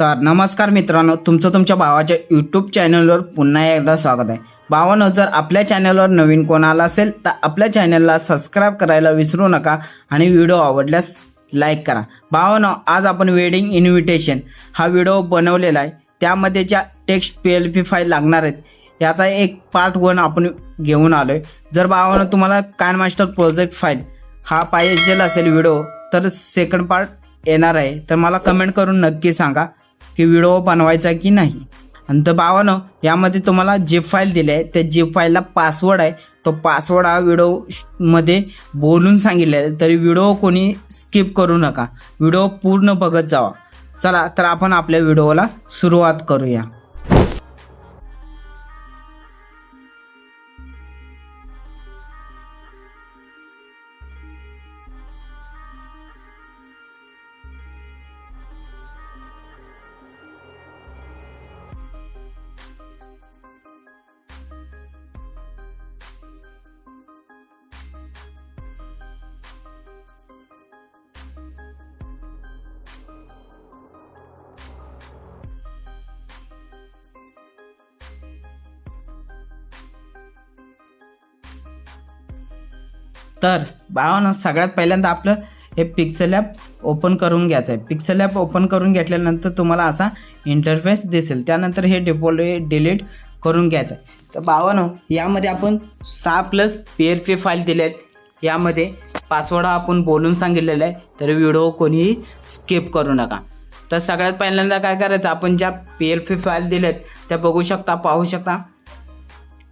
तर नमस्कार मित्रांनो तुमचं तुमच्या भावाच्या यूट्यूब चॅनलवर पुन्हा एकदा स्वागत आहे. भावानो जर आपल्या चॅनलवर नवीन कोण आला असेल तर आपल्या चॅनलला सबस्क्राईब करायला विसरू नका आणि व्हिडिओ आवडल्यास लाईक करा. भावानो आज आपण वेडिंग इन्व्हिटेशन हा व्हिडिओ बनवलेला आहे. त्यामध्ये ज्या text P L P file लागणार आहेत याचा एक पार्ट वन आपण घेऊन आलो आहे जर भावानं तुम्हाला कान मास्टर प्रोजेक्ट फाईल हा पाहिजे असेल व्हिडिओ तर सेकंड पार्ट येणार आहे. तर मला कमेंट करून नक्की सांगा. की व्हिडिओ बनवायचा की नाही. आणि तर भावानं यामध्ये तुम्हाला जे फाईल दिली आहे त्या जे फाईलला पासवर्ड आहे तो पासवर्ड हा व्हिडिओमध्ये बोलून सांगितलेला आहे. तरी व्हिडिओ कोणी स्किप करू नका. व्हिडिओ पूर्ण बघत जावा. चला तर आपण आपल्या व्हिडिओला सुरुवात करूया. तर भावानं सगळ्यात पहिल्यांदा आपलं हे पिक्सल ॲप ओपन करून घ्यायचं आहे. पिक्सल ॲप ओपन करून घेतल्यानंतर तुम्हाला असा इंटरफेस दिसेल. त्यानंतर हे डिफॉल्ट डिलीट करून घ्यायचं आहे. तर बावनो यामध्ये आपण सहा plus P L P file दिले आहेत. यामध्ये पासवर्ड आपण बोलून सांगितलेला आहे. तर व्हिडिओ कोणीही स्किप करू नका. तर सगळ्यात पहिल्यांदा काय करायचं? आपण ज्या पी एल पी फाईल दिल्या आहेत त्या बघू शकता पाहू शकता.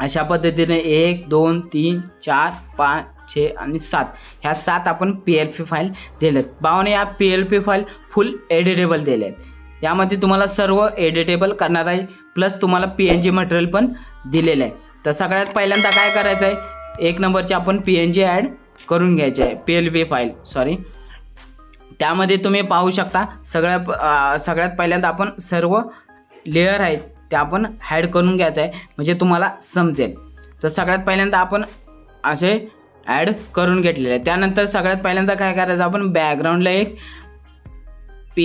अशा पद्धतीने एक दोन तीन चार पाच छे आणि सात. ह्या सात आपण पी एल पी फाईल दिल्यात भावाने या P L P file full editable दिल्या आहेत यामध्ये तुम्हाला सर्व एडिटेबल करणार आहे प्लस तुम्हाला पी एन जी मटेरियल पण दिलेलं आहे. तर सगळ्यात पहिल्यांदा काय करायचं आहे? एक नंबरची आपण पी एन जी ॲड करून घ्यायची आहे. P L P file sorry त्यामध्ये तुम्ही पाहू शकता सगळ्या सगळ्यात पहिल्यांदा आपण सर्व लेअर आहेत ते आपण हॅड करून घ्यायचं आहे म्हणजे तुम्हाला समजेल. तर सगळ्यात पहिल्यांदा आपण असे ॲड करून घेतलेले आहे. त्यानंतर सगळ्यात पहिल्यांदा काय करायचं आपण बॅकग्राऊंडला एक पी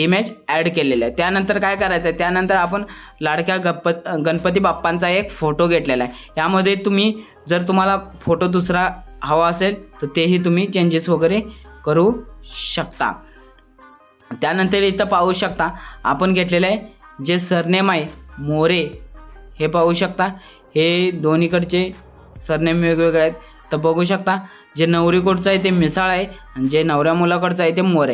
इमेज ॲड केलेलं आहे. त्यानंतर काय करायचं आहे त्यानंतर आपण लाडक्या गप्प गणपती बाप्पांचा एक फोटो घेतलेला आहे. यामध्ये तुम्ही जर तुम्हाला फोटो दुसरा हवा असेल तर तेही तुम्ही चेंजेस वगैरे करू शकता. त्यानंतर इथं पाहू शकता आपण घेतलेलं आहे जे सरनेम आहे मोरे हे पाहू शकता. हे दोन्हीकडचे सरनेम वेगवेगळे आहेत. तर बघू शकता जे नवरीकडचं आहे ते मिसाळ आहे आणि जे नवऱ्या मुलाकडचं आहे ते मोर.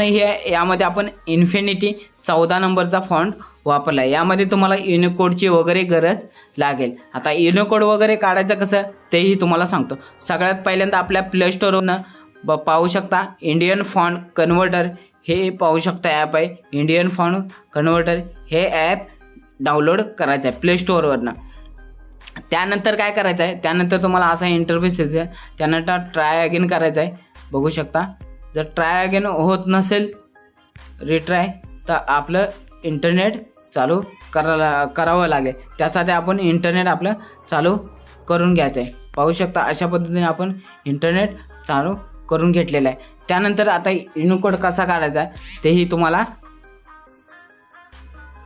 आहे हे यामध्ये आपण इन्फिनिटी चौदा नंबरचा फॉन्ट वापरला आहे. यामध्ये तुम्हाला युनिकोडची वगैरे गरज लागेल. आता युनिकोड वगैरे काढायचं कसं तेही तुम्हाला सांगतो. सगळ्यात पहिल्यांदा आपल्या प्ले स्टोरवरनं ब पाहू शकता इंडियन फॉन्ट कन्व्हर्टर हे पाहू शकता ॲप आहे. इंडियन फॉन कन्व्हर्टर हे ॲप डाउनलोड करायचं आहे प्ले स्टोअरवरनं त्यानंतर काय करायचं आहे? त्यानंतर तुम्हाला असा इंटरफेस येते त्यानंतर ट्राय अगेन करायचं आहे. बघू शकता. जर ट्राय अगेन होत नसेल रिट्राय तर आपलं इंटरनेट चालू करायला करावं लागेल. त्यासाठी आपण इंटरनेट आपलं चालू करून घ्यायचं आहे. पाहू शकता अशा पद्धतीने आपण इंटरनेट चालू करून घेतलेलं आहे. त्यानंतर आता युनिकोड कसा काढायचा आहे तेही तुम्हाला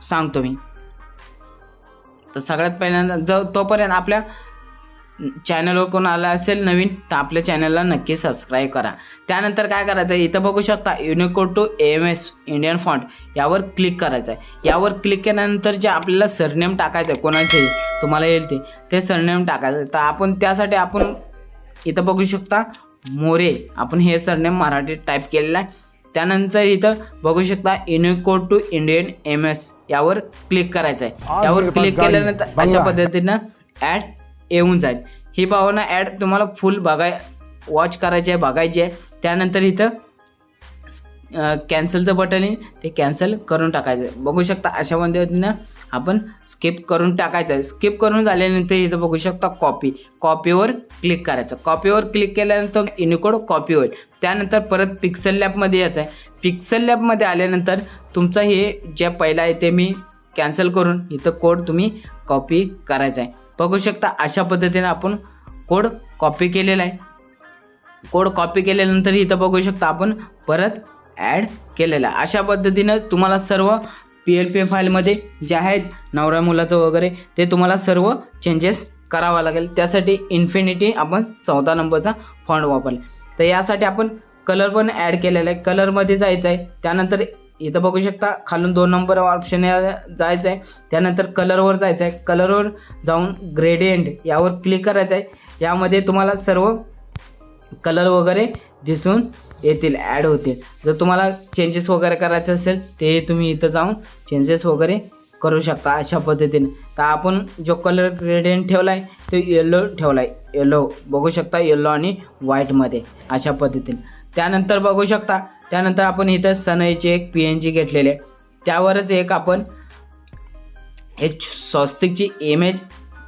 सांगतो मी. तर सगळ्यात पहिल्यांदा जर तोपर्यंत आपल्या चॅनलवर कोण आला असेल नवीन तर आपल्या चॅनलला नक्की सबस्क्राईब करा. त्यानंतर काय करायचं आहे इथं बघू शकता Unicode to M S Indian font यावर क्लिक करायचं आहे. यावर क्लिक केल्यानंतर जे आपल्याला सरनेम टाकायचं आहे कोणाचंही तुम्हाला येईल ते. ते सरनेम टाकायचं तर आपण त्यासाठी आपण इथं बघू शकता मोरे आपण हे सरनेम मराठीत टाईप केलेलं आहे. त्यानंतर इथं बघू शकता Unicode to Indian M S यावर क्लिक करायचं आहे. यावर क्लिक केल्यानंतर अशा. पद्धतीनं ॲड येऊन जाईल. ही भावना ॲड तुम्हाला फुल बघाय वॉच करायची आहे बघायची आहे. त्यानंतर इथं कॅन्सलचं बटन आहे. ते कॅन्सल करून टाकायचं. आहे बघू शकता अशा पद्धतीनं आपण स्किप करून टाकायचं. आहे स्किप करून झाल्यानंतर इथं बघू शकता कॉपी कॉपीवर क्लिक करायचं. कॉपीवर क्लिक केल्यानंतर युनिकोड कॉपी होईल. त्यानंतर परत पिक्सल लॅबमध्ये यायचं आहे पिक्सल लॅबमध्ये आल्यानंतर तुमचं हे जे पहिला आहे ते मी कॅन्सल करून इथं कोड तुम्ही कॉपी करायचा आहे बघू शकता अशा पद्धतीने आपण कोड कॉपी केलेला आहे. कोड कॉपी केल्यानंतर इथं बघू शकता आपण परत ॲड केलेला. आहे अशा पद्धतीनं तुम्हाला सर्व पी एल पी फाईलमध्ये जे आहेत नवऱ्या मुलाचं वगैरे ते तुम्हाला सर्व चेंजेस करावा लागेल. त्यासाठी इन्फिनिटी आपण चौदा नंबरचा फॉन्ट वापरला. तर यासाठी आपण कलर पण ॲड केलेला आहे. कलरमध्ये जायचं आहे. त्यानंतर इथं बघू शकता खालून दोन नंबर ऑप्शन जायचं आहे त्यानंतर कलरवर जायचं आहे कलरवर जाऊन ग्रेडियंट यावर क्लिक करायचं आहे यामध्ये तुम्हाला सर्व कलर वगैरे दिसून येतील ॲड होतील. जर तुम्हाला चेंजेस वगैरे करायचे असेल ते तुम्ही इथं जाऊन चेंजेस वगैरे करू शकता अशा पद्धतीने. तर आपण जो कलर ग्रेडियंट ठेवला आहे तो येलो ठेवला आहे येलो बघू शकता येलो आणि व्हाईटमध्ये अशा पद्धतीने. त्यानंतर बघू शकता त्यानंतर आपण इथं सनईचे एक पी एन जी घेतलेले आहे. त्यावरच एक आपण एक स्वस्तिकची image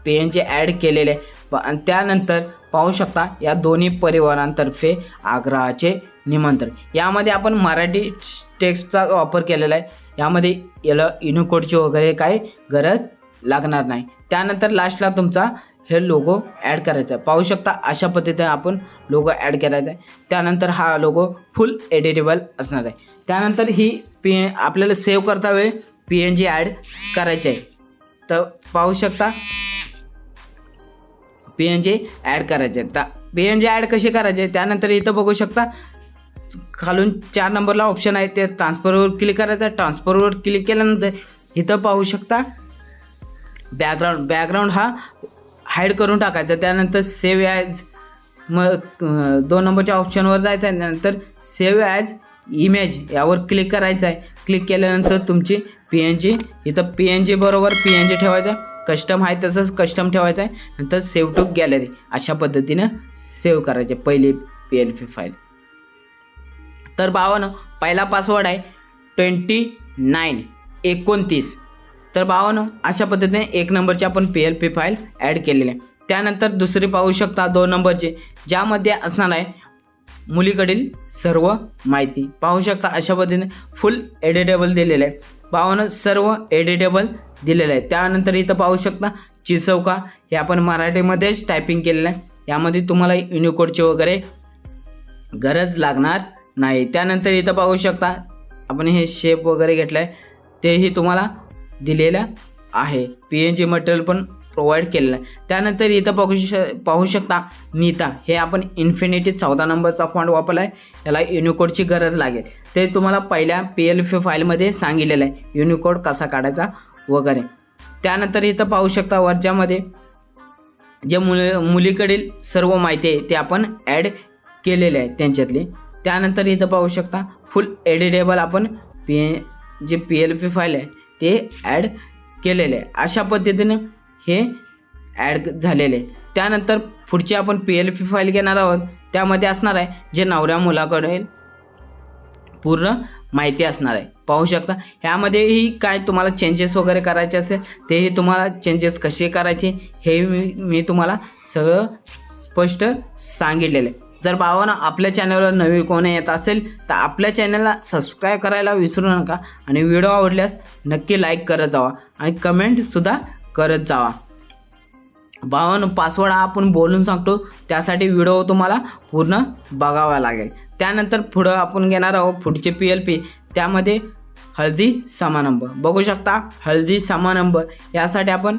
P N G add केलेले आहे. प- आणि त्यानंतर पाहू शकता या दोन्ही परिवारांतर्फे आग्रहाचे निमंत्रण. यामध्ये आपण मराठी टेक्स्टचा वापर केलेला आहे. यामध्ये याला युनिकोडची वगैरे काही गरज लागणार नाही. त्यानंतर लास्टला तुमचा हे लोगो ॲड करायचा आहे. पाहू शकता अशा पद्धतीने आपण लोगो ॲड करायचा आहे त्यानंतर हा लोगो फुल एडिटेबल असणार आहे. त्यानंतर ही पी आपल्याला सेव्ह करता वेळ पी एन जी ॲड करायची आहे. तर पाहू शकता पी एन जी ॲड करायचे तर पी एन जी ॲड कशी करायचे त्यानंतर इथं बघू शकता खालून चार नंबरला ऑप्शन आहे ते ट्रान्सफरवर क्लिक करायचं. ट्रान्सफरवर क्लिक केल्यानंतर इथं पाहू शकता. बॅकग्राऊंड बॅकग्राऊंड हा हाईड करून टाकायचा. त्यानंतर सेव्ह ॲज मग दोन नंबरच्या ऑप्शनवर जायचं आहे. त्यानंतर सेव्ह ॲज इमेज यावर क्लिक करायचं आहे. क्लिक केल्यानंतर तुमची पी एन जी इथं पी एन जी बरोबर पी एन जी ठेवायचं. आहे कस्टम आहे तसंच कस्टम ठेवायचं आहे. नंतर सेव्ह टू गॅलरी अशा पद्धतीनं सेव्ह करायचे. पहिली पी एल पी फाईल तर भावानं पहिला पासवर्ड आहे ट्वेंटी नाईन एकोणतीस. तर भावानं अशा पद्धतीने एक नंबरची आपण P L P file add केलेली आहे. त्यानंतर दुसरी पाहू शकता दोन नंबरचे ज्यामध्ये असणार आहे मुलीकडील सर्व माहिती. पाहू शकता अशा पद्धतीने फुल एडिटेबल दिलेलं आहे. पाहून सर्व एडिटेबल दिलेलं आहे. त्यानंतर इथं पाहू शकता चिसवका हे आपण मराठीमध्येच टायपिंग केलेलं आहे. यामध्ये तुम्हाला युनिकोडचे वगैरे गरज लागणार नाही त्यानंतर इथं पाहू शकता आपण हे शेप वगैरे घेतलं आहे तेही तुम्हाला दिलेलं आहे. पी एन जी मटेरियल पण प्रोव्हाइड केलेलं आहे. त्यानंतर इथं पाहू श पाहू शकता नीता हे आपण इन्फिनिटी चौदा नंबरचा फॉन्ट वापरला आहे याला युनिकोडची गरज लागेल. ते तुम्हाला पहिल्या पी एल एफ फाईलमध्ये सांगितलेलं आहे युनिकोड कसा काढायचा वगैरे. त्यानंतर इथं पाहू शकता वरच्यामध्ये जे मुली मुलीकडील सर्व माहिती आहे ते आपण ॲड केलेले आहे त्यांच्यातली. त्यानंतर इथं पाहू शकता फुल एडिटेबल आपण P J P L P file आहे ते ॲड केलेले आहे. अशा पद्धतीनं हे ॲड झालेले आहे. त्यानंतर पुढची आपण पी एल पी फाईल घेणार आहोत. त्यामध्ये असणार आहे जे नवऱ्या मुलाकडे पूर्ण माहिती असणार आहे. पाहू शकता ह्यामध्येही काय तुम्हाला चेंजेस वगैरे करायचे असेल तेही तुम्हाला चेंजेस कसे करायचे हे मी मी तुम्हाला सगळं स्पष्ट सांगितलेलं आहे. जर भावानं आपल्या चॅनलवर नवी कोणी येत असेल तर आपल्या चॅनलला सबस्क्राईब करायला विसरू नका आणि व्हिडिओ आवडल्यास नक्की लाईक करत जावा आणि कमेंटसुद्धा करत जावा. भावानं पासवर्ड हा आपण बोलून सांगतो त्यासाठी व्हिडिओ तुम्हाला पूर्ण बघावा लागेल. त्यानंतर पुढं आपण घेणार आहोत पुढचे पी एल पी त्यामध्ये हळदी समानंब बघू शकता हळदी समानंब यासाठी आपण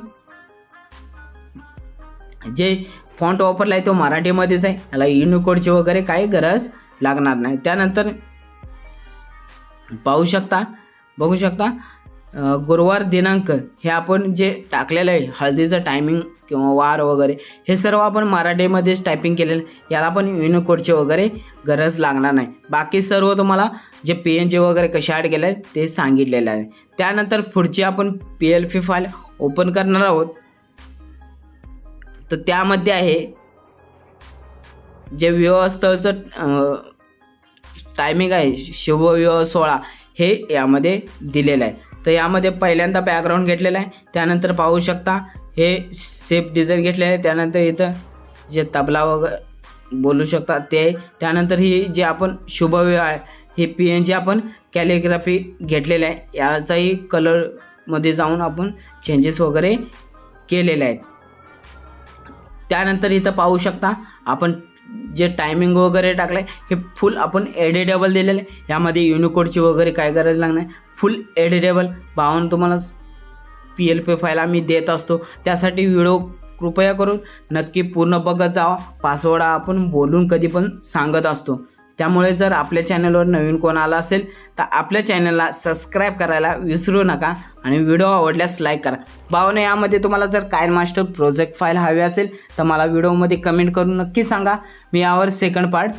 जे फॉन्ट वापरला आहे तो मराठीमध्येच आहे. याला युनिकोडची वगैरे काही गरज लागणार नाही. त्यानंतर पाहू शकता बघू शकता गुरुवार दिनांक हे आपण जे टाकलेलं आहे हळदीचं टायमिंग किंवा वार वगैरे हे सर्व आपण मराठीमध्येच टायपिंग केलेलं याला पण युनिकोडची वगैरे गरज लागणार नाही. बाकी सर्व तुम्हाला जे पी एन जी वगैरे कसे ॲड केलं आहे ते सांगितलेलं आहे. त्यानंतर पुढची आपण P L P file open करणार आहोत. तर त्यामध्ये आहे जे विवाहस्थळचं टायमिंग आहे शुभविवाह सोहळा हे यामध्ये दिलेलं आहे. तर यामध्ये पहिल्यांदा बॅकग्राऊंड घेतलेलं आहे त्यानंतर पाहू शकता हे सेफ डिझाईन घेतले आहे त्यानंतर इथं जे तबला वगैरे बोलू शकता ते त्यानंतर ही जे आपण शुभविवाह आहे हे पी एन जी आपण कॅलिग्राफी घेतलेलं आहे. याचाही कलरमध्ये जाऊन आपण चेंजेस वगैरे केलेले आहेत. त्यानंतर इथं पाहू शकता आपण जे टायमिंग वगैरे टाकलं आहे हे फुल आपण एडिटेबल दिलेलं आहे. यामध्ये युनिकोडची वगैरे काय गरज लागणार? फुल एडिटेबल पाहून तुम्हाला पी एल पी फाईल आम्ही देत असतो. त्यासाठी व्हिडिओ कृपया करून नक्की पूर्ण बघत जावा. पासवर्ड आपण बोलून कधी पण सांगत असतो. त्यामुळे जर आपल्या चॅनलवर नवीन कोण आला असेल तर आपल्या चॅनलला सबस्क्राईब करायला विसरू नका आणि व्हिडिओ आवडल्यास लाईक करा. भावना यामध्ये तुम्हाला जर कायन मास्टर प्रोजेक्ट फाईल हवी असेल तर मला व्हिडिओमध्ये कमेंट करून नक्की सांगा. मी यावर सेकंड पार्ट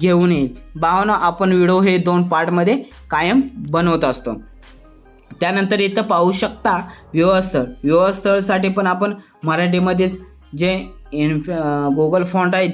घेऊन येईल. भावना आपण व्हिडिओ हे दोन पार्टमध्ये कायम बनवत असतो. त्यानंतर इथं पाहू शकता विवाहस्थळ विवाहस्थळसाठी पण आपण मराठीमध्येच जे इन्फ गुगल फॉन्ट आहेत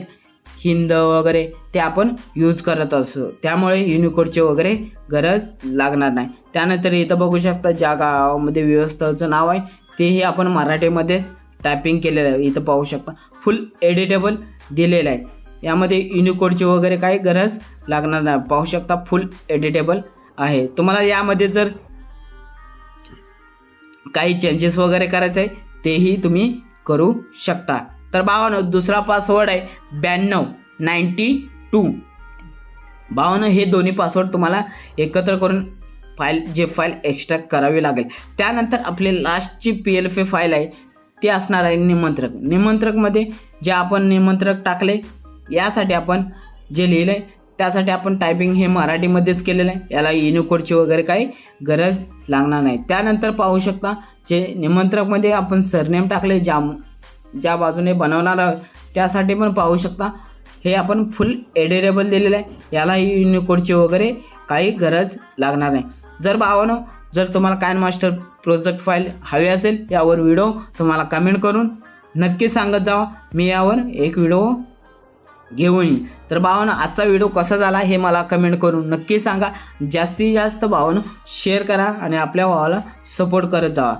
हिंद वगैरे ते आपण यूज करत असतो त्यामुळे युनिकोडचे वगैरे गरज लागणार नाही. त्यानंतर इथं बघू शकता ज्या गावामध्ये व्यवस्थाचं नाव आहे तेही आपण मराठीमध्येच टायपिंग केलेलं आहे. इथं पाहू शकता. फुल एडिटेबल दिलेलं आहे. यामध्ये युनिकोडची वगैरे काही गरज लागणार नाही. पाहू शकता फुल एडिटेबल आहे. तुम्हाला यामध्ये जर काही चेंजेस वगैरे करायचे आहे तेही तुम्ही करू शकता. तर बावन्न दुसरा पासवर्ड आहे ब्याण्णव नाईन्टी टू. बावन्न हे दोन्ही पासवर्ड तुम्हाला एकत्र करून फाईल जे फाईल एक्स्ट्रॅक्ट करावी लागेल. त्यानंतर आपली लास्टची पी एल एफ फाईल आहे ती असणार आहे निमंत्रक. निमंत्रकमध्ये जे आपण निमंत्रक टाकले यासाठी आपण जे लिहिलं आहे त्यासाठी आपण टायपिंग हे मराठीमध्येच केलेलं आहे. याला युनिकोडची वगैरे काही गरज लागणार नाही. त्यानंतर पाहू शकता जे निमंत्रकमध्ये आपण सरनेम टाकले ज्या ज्या बाजूने बनवणार आहोत त्यासाठी पण पाहू शकता. हे आपण फुल एडिटेबल दिलेलं आहे. याला युनिकोडची वगैरे काही गरज लागणार नाही. जर भावानं जर तुम्हाला कायन मास्टर प्रोजेक्ट फाईल हवी असेल यावर व्हिडिओ तुम्हाला कमेंट करून नक्की सांगत जावा. मी यावर एक व्हिडिओ घेऊन येईन. तर भावानं आजचा व्हिडिओ कसा झाला हे मला कमेंट करून नक्की सांगा. जास्तीत जास्त भावानं शेअर करा आणि आपल्या भावाला सपोर्ट करत जावा.